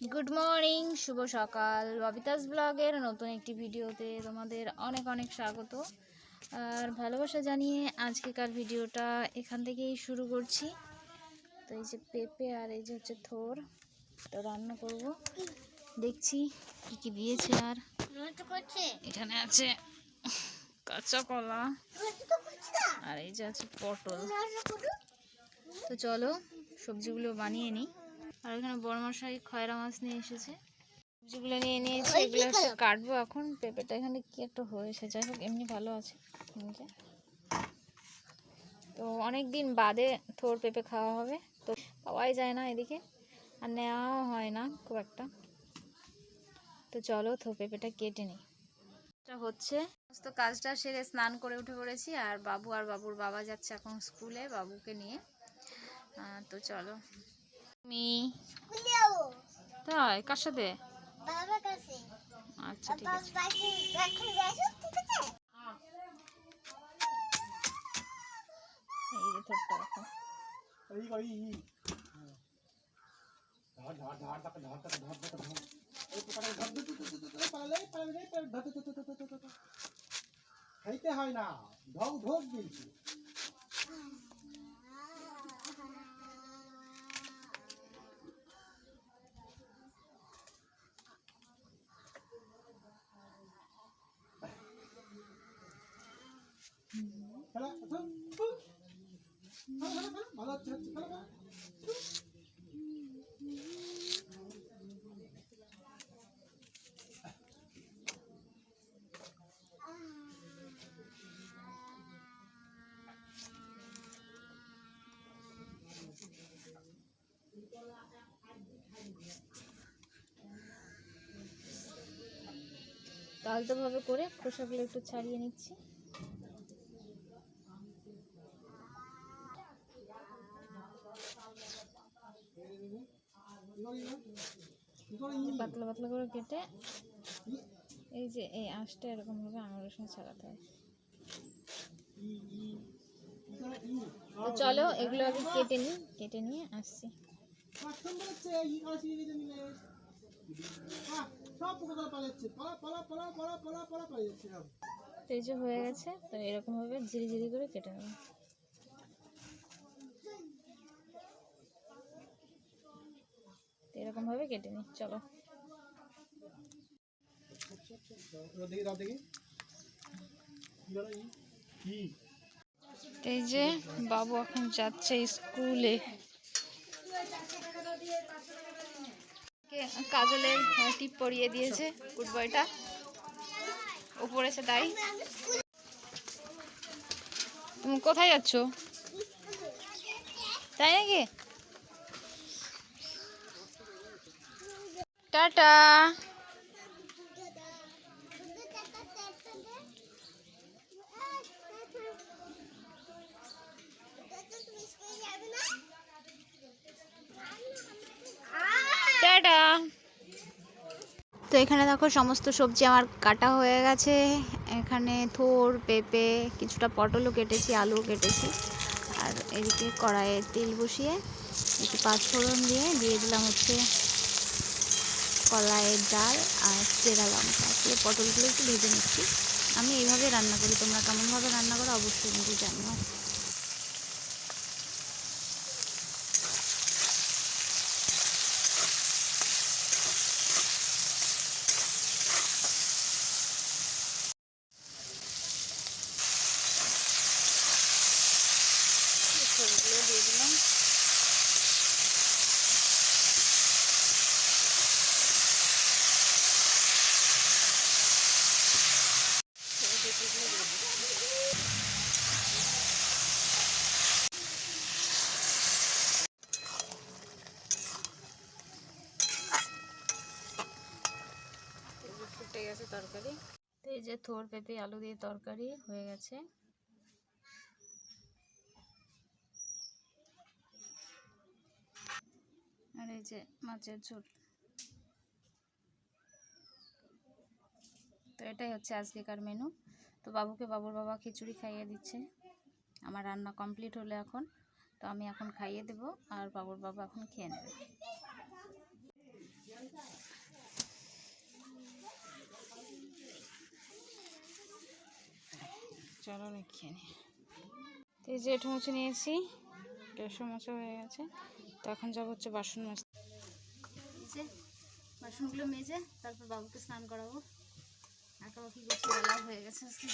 Good morning শুভ সকাল। ববিতাস ব্লগের নতুন একটি ভিডিওতে তোমাদের অনেক অনেক স্বাগত। আর ভালোবাসা জানিয়ে আজকেকার ভিডিওটা এখান থেকেই শুরু করছি। তো এই যে পেঁপে আর এই যে হচ্ছে থোর তো রান্না করব। দেখছি কি কি দিয়েছে আর। এখানে আছে কাঁচা কলা আর এই যে আছে পটল। তো চলো সবজিগুলো বানিয়ে নিই। আর এখানে বড়মশাই খয়রা মাছ নিয়ে এসেছে। সবজিগুলো নিয়ে নিয়েছি এগুলো একটা কাটবো এখন। পেঁপেটা এখানে কি একটা হয়েছে যাই হোক এমনি ভালো আছে। তো অনেক দিন বাদে থোর পেঁপে খাওয়া হবে তো পাওয়াই যায় না এদিকে। আর নেওয়াও হয় না খুব একটা। তো চলো থোর পেঁপেটা কেটে নিই। এটা হচ্ছে। সমস্ত কাজটা সেরে স্নান করে উঠে পড়েছি আর বাবু আর বাবুর বাবা যাচ্ছে এখন স্কুলে বাবুকে নিয়ে। তো চলো। তুমি তাই? কার সাথে? আচ্ছা ঠিক আছে। এই যে থোরটা রাখো। খাইতে হয় না ঢক ঢোক দিয়েছি খেলা খেলা, খেলা, খেলা, খেলা, ভালো হচ্ছে হচ্ছে খেলা খেলা। আলতোভাবে করে খোসাগুলো একটু ছাড়িয়ে নিচ্ছি কি করে এই পাতলা পাতলা করে কেটে এই যে এই আঁশটা এরকম ভাবে আঙুলের সঙ্গে ছাড়াতে হয়। চলো, এগুলো আগে কেটে নিই, কেটে নিয়ে আসছি। তো এই যে হয়ে গেছে, তো এরকম ভাবে ঝিরি ঝিরি করে কেটে নেব। তো এরকম ভাবে কেটে নিই, চলো। এই যে বাবু এখন যাচ্ছে স্কুলে। কাজলের টিপ পরিয়ে দিয়েছে গুড বয়টা। ও পড়েছে তাই তুমি কোথায় যাচ্ছ? তাই নাকি? টাটা। টাটা। তো এখানে দেখো সমস্ত সবজি আমার কাটা হয়ে গেছে। এখানে থোর, পেঁপে, কিছুটা পটলও কেটেছি, আলুও কেটেছি। আর এদিকে কড়াইয়ে তেল বসিয়ে একটু পাঁচফোড়ন দিয়ে দিয়ে দিলাম হচ্ছে কলাইয়ের ডাল আর চেরা লঙ্কা। দিয়ে পটলগুলো একটু ভেজে নিচ্ছি। আমি এইভাবে রান্না করি। তোমরা কেমনভাবে রান্না করো অবশ্যই কিন্তু জানিও সবগুলো দিয়ে দিলাম এই যে তরকারি তো এই যে থোর পেঁপে, আলু দিয়ে তরকারি হয়ে গেছে। আর এই যে মাছের ঝোল। তো এটাই হচ্ছে আজকেকার মেনু তো বাবুকে বাবুর বাবা খিচুড়ি খাইয়ে দিচ্ছে। আমার রান্না কমপ্লিট হলে এখন, তো আমি এখন খাইয়ে দেব আর বাবুর বাবা এখন খেয়ে নেবে। চলো অনেক খেয়ে নি তো এই যে এঠো মুছে নিয়েছি, গ্যাসও মোচা হয়ে গেছে, তো এখন যাব হচ্ছে বাসন মাজতে। বাসনগুলো মেজে তারপর বাবুকে স্নান করাবো। আঁকাবাকি করছি বেলা হয়ে গেছে আজকে।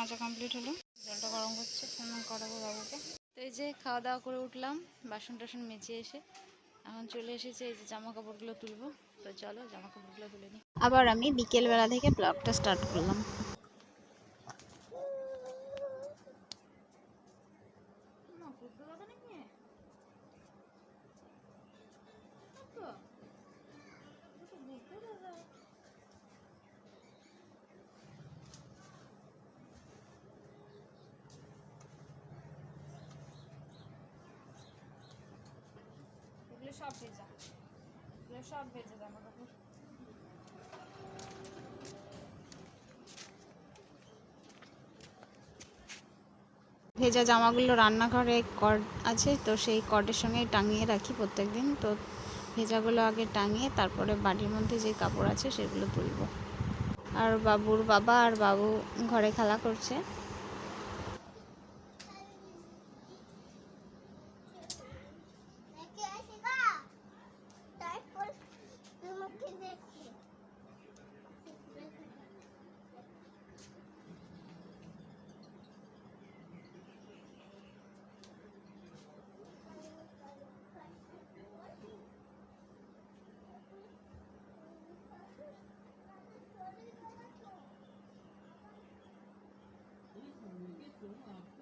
মাজা কমপ্লিট হলো। জলটা গরম হচ্ছে স্নান করাবো বাবুকে। তো এই যে খাওয়া দাওয়া করে উঠলাম, বাসন টাসন মেজে এসে এখন চলে এসেছে, এই যে জামা কাপড়গুলো তুলবো। তো চলো জামা কাপড়গুলো তুলে নিই আবার আমি বিকেলবেলা থেকে ব্লগটা স্টার্ট করলাম। এগুলো সব ভেজা। এগুলো সব জামা কাপড় ভেজা জামাগুলো রান্নাঘরে কর্ড আছে, তো সেই কর্ডের সঙ্গে টাঙিয়ে রাখি প্রত্যেকদিন। তো ভেজাগুলো আগে টাঙিয়ে তারপরে বাড়ির মধ্যে যে কাপড় আছে সেগুলো তুলবো। আর বাবুর বাবা আর বাবু ঘরে খেলা করছে। um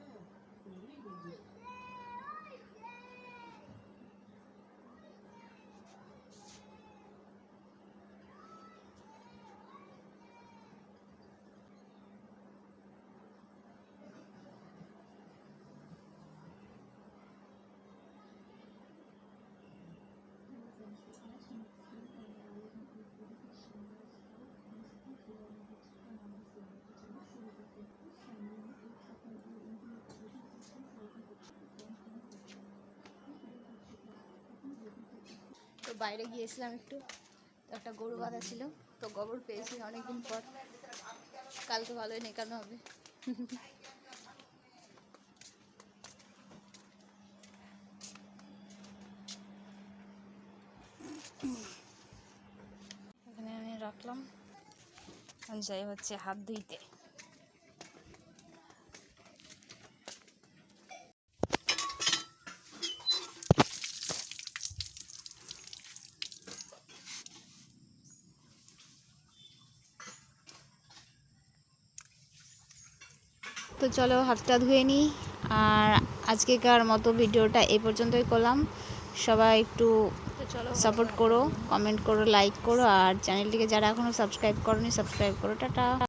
বাইরে গিয়েছিলাম একটু। তো একটা গরু বাঁধা ছিল। তো গোবর পেয়েছি অনেকদিন পর। কালকে ভালোই নেকানো হবে। এখানে আমি রাখলাম। যাই হচ্ছে হাত ধুইতে। তো চলো হাতটা ধুয়ে নিই। আর আজকেকার মতো ভিডিওটা এই পর্যন্তই করলাম। সবাই একটু সাপোর্ট করো কমেন্ট করো লাইক করো, আর চ্যানেলটিকে যারা এখনও সাবস্ক্রাইব করোনি সাবস্ক্রাইব করো। টাটা।